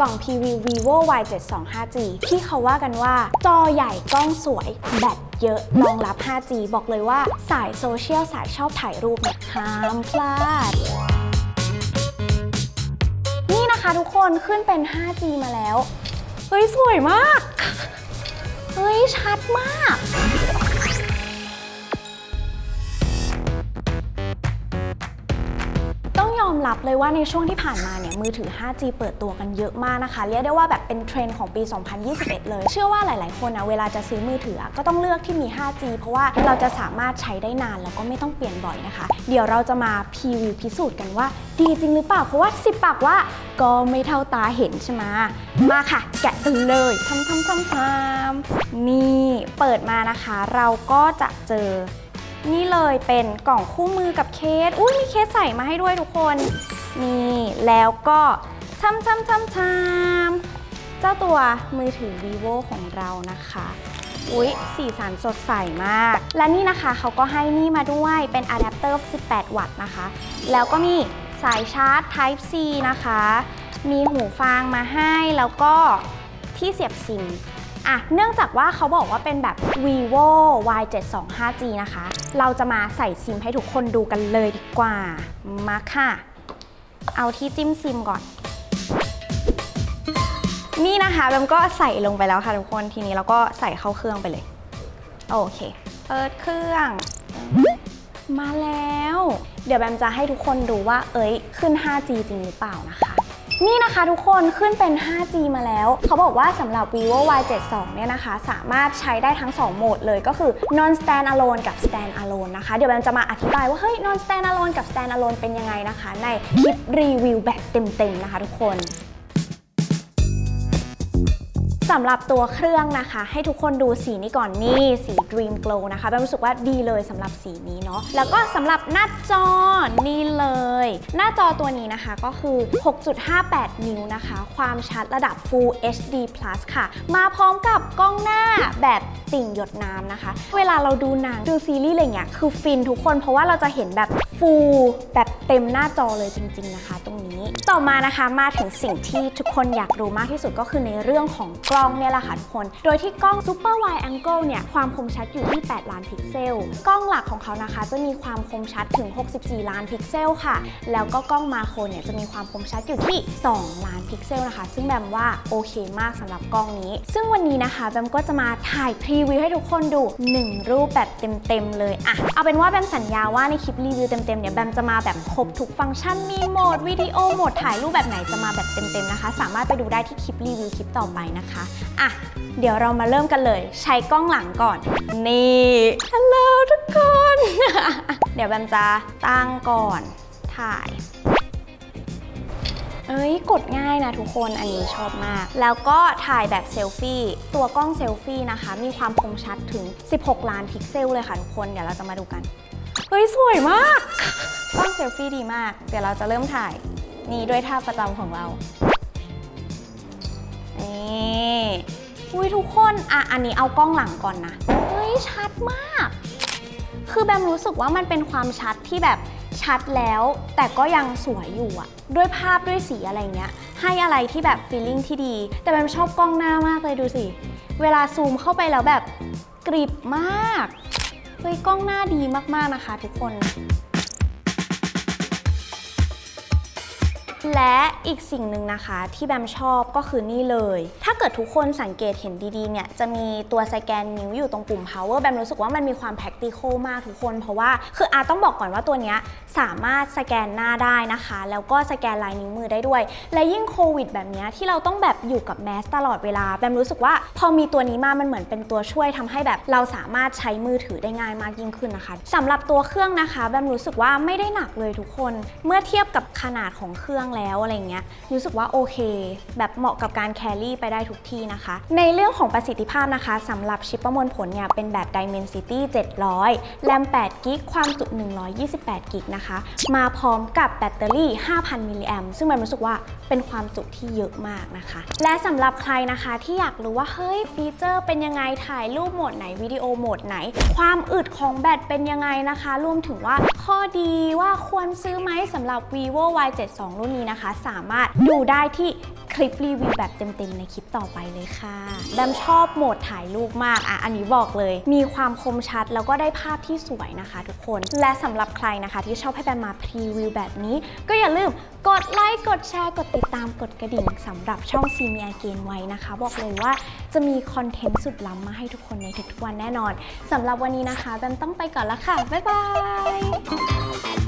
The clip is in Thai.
กล่อง PV Vivo Y72 5G ที่เขาว่ากันว่า จอใหญ่กล้องสวย แบตเยอะรองรับ 5G บอกเลยว่าสายโซเชียลสายชอบถ่ายรูปเนี่ยห้ามพลาดนี่นะคะทุกคนขึ้นเป็น 5G มาแล้ว เฮ้ย สวยมาก เฮ้ย ชัดมาก รับเลยว่าในช่วงที่ผ่านมาเนี่ยมือถือ 5G เปิดตัวกันเยอะมากนะคะ เรียกได้ว่าแบบเป็นเทรนด์ของปี 2021 เลย เชื่อว่าหลาย ๆ คนนะเวลาจะซื้อมือถืออะก็ต้องเลือกที่มี 5G เพราะว่าเราจะสามารถใช้ได้นานแล้วก็ไม่ต้องเปลี่ยนบ่อยนะคะ เดี๋ยวเราจะมาพรีวิวพิสูจน์กันว่า ดีจริงหรือเปล่า เพราะว่า10ปากว่าก็ไม่เท่าตาเห็นใช่ไหมมาค่ะ แกะกันเลยทำทำทำทำนี่เปิดมานะคะ เราก็จะเจอ นี่เลยเป็นกล่องคู่มือกับเคส อุ้ยมีเคสใส่มาให้ด้วยทุกคน นี่แล้วก็ช้ำช้ำช้ำช้ำเจ้าตัวมือถือ vivo ของเรานะคะ อุ๊ยสีสันสดใสมาก และนี่นะคะเขาก็ให้นี่มาด้วยเป็นอะแดปเตอร์ 18 วัตต์นะคะ แล้วก็มีสายชาร์จ Type C นะคะ มีหูฟังมาให้แล้วก็ที่เสียบซิม อะเนื่องจากว่าเขาบอกว่าเป็นแบบ vivo y72 5g นะคะ เราจะมาใส่ซิมให้ทุกคนดูกันเลยดีกว่า มาค่ะ เอาที่จิ้มซิมก่อน นี่นะคะแบมก็ใส่ลงไปแล้วค่ะทุกคน ทีนี้เราก็ใส่เข้าเครื่องไปเลย โอเค เปิดเครื่อง มาแล้ว เดี๋ยวแบมจะให้ทุกคนดูว่า เอ้ย ขึ้น 5G จริงหรือเปล่านะคะ นี่นะคะทุกคนขึ้นเป็น 5G มาแล้ว เขาบอกว่าสำหรับ vivo y72 เนี่ยนะคะ สามารถใช้ได้ทั้ง 2 โหมดเลยก็คือ non stand alone กับ stand alone นะคะ เดี๋ยวแบมจะมาอธิบายว่า เฮ้ย non stand alone กับ stand alone เป็นยังไงนะคะ ในคลิปรีวิวแบบเต็มๆนะคะทุกคน สำหรับตัวเครื่องนะคะ ให้ทุกคนดูสีนี้ก่อนนี่ สี Dream Glow นะคะแบมรู้สึกว่าดีเลยสำหรับสีนี้เนาะแล้วก็สำหรับหน้าจอนี่เลย หน้าจอตัวนี้นะคะก็คือ 6.58 นิ้วนะคะ ความชัดระดับ Full HD Plus ค่ะ มาพร้อมกับกล้องหน้าแบบ ติ่งหยดน้ำนะคะ เวลาเราดูหนังดูซีรีส์อะไรเงี้ยคือฟินทุกคนเพราะว่าเราจะเห็นแบบ Full แบบเต็มหน้าจอเลยจริง ๆนะคะ ตรงนี้ต่อมานะคะมาถึงสิ่งที่ทุกคนอยากรู้มากที่สุดก็คือในเรื่องของกล้องเนี่ยแหละค่ะทุกคน โดยที่กล้อง Super Wide Angle เนี่ยความคมชัดอยู่ที่ 8 ล้านพิกเซล กล้องหลักของเขานะคะ จะมีความคมชัดถึง 64 ล้านพิกเซลค่ะ แล้วก็กล้องมาโครเนี่ยจะมีความคมชัดอยู่ที่ 2 ล้านพิกเซลนะคะ ซึ่งแบมว่าโอเคมากสำหรับกล้องนี้ ซึ่งวันนี้นะคะแบมก็จะมาถ่ายพรีวิวให้ทุกคนดู 1 รูปแบบเต็มๆเลยอะเอาเป็นว่าแบมสัญญาว่าในคลิปรีวิวเต็มๆเนี่ยแบมจะมาแบบครบทุกฟังก์ชันมีโหมดวิดีโอโหมดถ่ายรูปแบบไหนจะมาแบบเต็มๆนะคะ สามารถไปดูได้ที่คลิปรีวิวคลิปต่อไปนะคะอะเดี๋ยวเรามาเริ่มกันเลย ใช้กล้องหลังก่อน นี่ฮัลโหลทุกคน เดี๋ยวแบมจะตั้งก่อนถ่าย เอ้ยกดง่ายนะทุกคนอันนี้ชอบมาก แล้วก็ถ่ายแบบเซลฟี่ ตัวกล้องเซลฟี่นะคะ มีความคมชัดถึง 16 ล้านพิกเซลเลยค่ะทุกคน เดี๋ยวเราจะมาดูกัน เฮ้ย สวยมาก กล้องเซลฟี่ดีมาก เดี๋ยวเราจะเริ่มถ่าย นี่ด้วยท่าประจำของเรานี่อุ้ยทุกคนอะอันนี้เอากล้องหลังก่อนนะเฮ้ยชัดมาก คือแบมรู้สึกว่ามันเป็นความชัดที่แบบ ชัดแล้วแต่ก็ยังสวยอยู่อะด้วยภาพด้วยสีอะไรเงี้ย ให้อะไรที่แบบฟีลลิ่งที่ดี แต่แบมชอบกล้องหน้ามากเลยดูสิ เวลาซูมเข้าไปแล้วแบบกริบมากเฮ้ยกล้องหน้าดีมากๆนะคะทุกคน และอีกสิ่งหนึ่งนะคะที่แบมชอบก็คือนี่เลย ถ้าเกิดทุกคนสังเกตเห็นดีๆเนี่ยจะมีตัวสแกนนิ้วอยู่ตรงปุ่ม power แบมรู้สึกว่ามันมีความ practical มากทุกคน เพราะว่าคืออาต้องบอกก่อนว่าตัวนี้สามารถสแกนหน้าได้นะคะ แล้วก็สแกนลายนิ้วมือได้ด้วย และยิ่งโควิด แบบนี้ที่เราต้องแบบอยู่กับแมสตลอดเวลาแบมรู้สึกว่าพอมีตัวนี้มามันเหมือนเป็นตัวช่วยทำให้แบบเราสามารถใช้มือถือได้ง่ายมากยิ่งขึ้นนะคะสำหรับตัวเครื่องนะคะแบมรู้สึกว่าไม่ได้หนักเลยทุกคน เมื่อเทียบกับขนาดของเครื่องแล้วอะไรเงี้ยรู้สึกว่าโอเค แบบเหมาะกับการแครี่ไปได้ทุกที่นะคะ ในเรื่องของประสิทธิภาพนะคะสำหรับชิปประมวลผลเนี่ยเป็นแบบ Dimensity 700 แรม8กิกความจุ 128กิกนะคะ มาพร้อมกับแบตเตอรี่ 5,000 มิลลิแอมซึ่งแบมรู้สึกว่าเป็นความจุที่เยอะมากนะคะ และสำหรับใครนะคะที่อยากรู้ว่าเฮ้ยฟีเจอร์เป็นยังไงถ่ายรูปโหมดไหนวิดีโอโหมดไหน ความอึดของแบตเป็นยังไงนะคะ รวมถึงว่าข้อดีว่าควรซื้อไหมสำหรับ vivo y72 รุ่นนี้นี้นะคะ สามารถดูได้ที่คลิปรีวิวแบบเต็มๆในคลิปต่อไปเลยค่ะแบมชอบโหมดถ่ายรูปมากอะอันนี้บอกเลย มีความคมชัดแล้วก็ได้ภาพที่สวยนะคะทุกคน และสำหรับใครนะคะ ที่ชอบให้แบมมาพรีวิวแบบนี้ ก็อย่าลืมกดไลค์ กดแชร์ กดติดตาม กดกระดิ่งสำหรับช่องซีเมียเกนไว้นะคะ บอกเลยว่าจะมีคอนเทนต์สุดล้ำมาให้ทุกคนในทุกๆวันแน่นอนสำหรับวันนี้นะคะแบมต้องไปก่อนล้วค่ะบ๊ายบาย